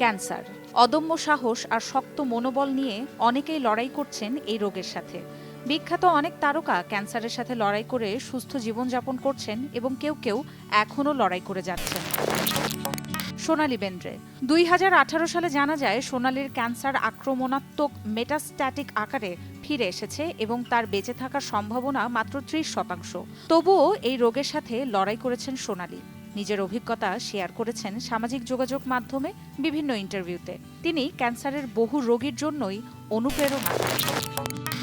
Cancer. অদম্য সাহস আর শক্ত মনোবল নিয়ে অনেকেই লড়াই করছেন এই রোগের সাথে। বিখ্যাত অনেক তারকা ক্যান্সারের সাথে লড়াই করে সুস্থ জীবনযাপন করছেন এবং কেউ কেউ এখনও লড়াই করে যাচ্ছেন। সোনালী বেন্দ্রে। দুই হাজার আঠারো সালে জানা যায়, সোনালীর ক্যান্সার আক্রমণাত্মক মেটাস্ট্যাটিক আকারে ফিরে এসেছে এবং তার বেঁচে থাকার সম্ভাবনা মাত্র ত্রিশ শতাংশ। তবুও এই রোগের সাথে লড়াই করেছেন সোনালী। নিজের অভিজ্ঞতা শেয়ার করেছেন সামাজিক যোগাযোগ মাধ্যমে বিভিন্ন ইন্টারভিউতে। তিনি ক্যান্সারের বহু রোগীর জন্যই অনুপ্রেরণা।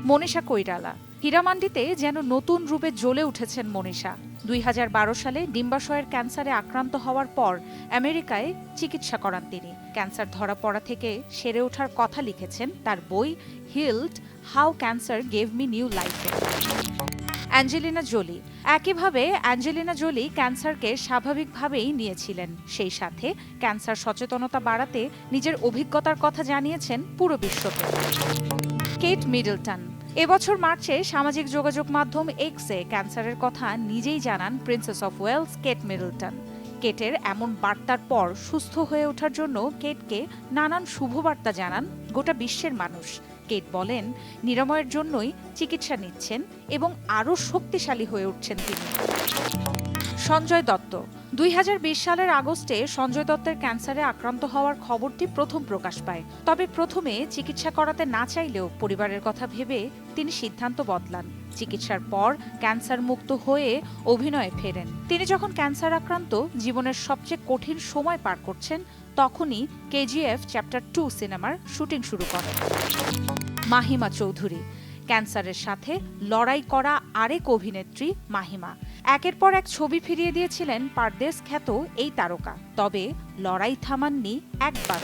মনীষা কৈরালা হীরামান্ডিতে যেন নতুন রূপে জ্বলে উঠেছেন মনীষা। দুই হাজার বারো সালে ডিম্বাশয়ের ক্যান্সারে আক্রান্ত হওয়ার পর আমেরিকায় চিকিৎসা করান তিনি। ক্যান্সার ধরা পড়া থেকে সেরে ওঠার কথা লিখেছেন তার বই healed, how cancer gave me new লাইফে। Angelina Jolie. একইভাবে অ্যাঞ্জেলিনা জোলি ক্যান্সারকে স্বাভাবিকভাবেই নিয়েছিলেন। সেই সাথে ক্যান্সার সচেতনতা বাড়াতে নিজের অভিজ্ঞতার কথা জানিয়েছেন পুরো বিশ্বকে। কেট মিডলটন, এবছর মার্চে সামাজিক যোগাযোগ মাধ্যম এক্সে ক্যান্সারের কথা নিজেই জানান princess of Wales Kate Middleton. কেটের এমন বার্তার পর সুস্থ হয়ে ওঠার জন্য কেটকে নানান শুভবার্তা জানান গোটা বিশ্বের মানুষ। কেট বলেন নিরাময়ের জন্যই চিকিৎসা নিচ্ছেন এবং আরও শক্তিশালী হয়ে উঠছেন তিনি। সঞ্জয় দত্ত দুই হাজার বিশ সালের আগস্টে সঞ্জয় দত্তের ক্যান্সারে আক্রান্ত হওয়ার খবরটি প্রথম প্রকাশ পায়। তবে প্রথমে চিকিৎসা করাতে না চাইলেও পরিবারের কথা ভেবে তিনি সিদ্ধান্ত বদলান। চিকিৎসার পর ক্যান্সার মুক্ত হয়ে অভিনয়ে ফেরেন। তিনি যখন ক্যান্সার আক্রান্ত, জীবনের সবচেয়ে কঠিন সময় পার করছেন, তখনই কেজিএফ চ্যাপ্টার টু সিনেমার শুটিং শুরু করেন। মাহিমা চৌধুরী ক্যান্সারের সাথে লড়াই করা আরেক অভিনেত্রী মাহিমা। একের পর এক ছবি ফিরিয়ে দিয়েছিলেন পারদেশ খ্যাত এই তারকা। তবে লড়াই থামাননি একবার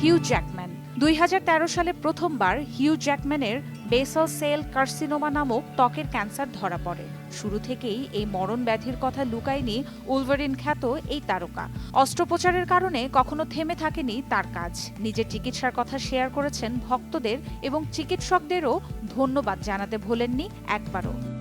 হিউ জ্যাকম্যান। দুই হাজার তেরো সালে প্রথমবার হিউ জ্যাকম্যানের বেসল সেল কার্সিনোমা নামক ত্বকের ক্যান্সার ধরা পড়ে। শুরু থেকেই এই মরণ ব্যাধির কথা লুকায়নি উলভারিন খ্যাত এই তারকা। অস্ত্রোপচারের কারণে কখনো থেমে থাকেনি তার কাজ। নিজের চিকিৎসার কথা শেয়ার করেছেন ভক্তদের এবং চিকিৎসকদেরও ধন্যবাদ জানাতে ভোলেননি একবারও।